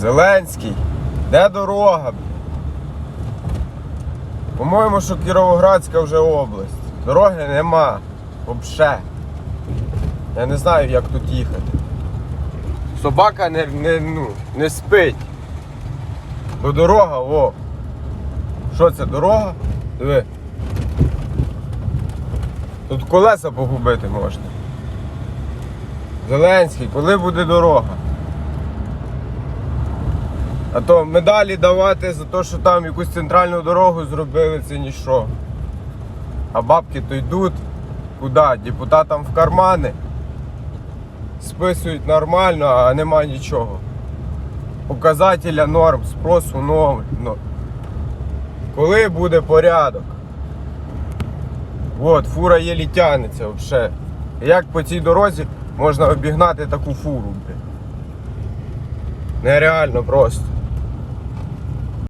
Зеленський, де дорога? По-моєму, що Кіровоградська вже область. Дороги нема. Вообще. Я не знаю, як тут їхати. Собака не, не, ну, не спить. Бо дорога, о. Що це, дорога? Диви. Тут колеса погубити можна. Зеленський, коли буде дорога? А то медалі давати за те, що там якусь центральну дорогу зробили, це ніщо. А бабки то йдуть куди? Депутатам в кармани. Списують нормально, а нема нічого. Показателя норм, спросу норм. Ну, Коли буде порядок? От, фура єлі тягнеться взагалі. Як по цій дорозі можна обігнати таку фуру? Нереально просто.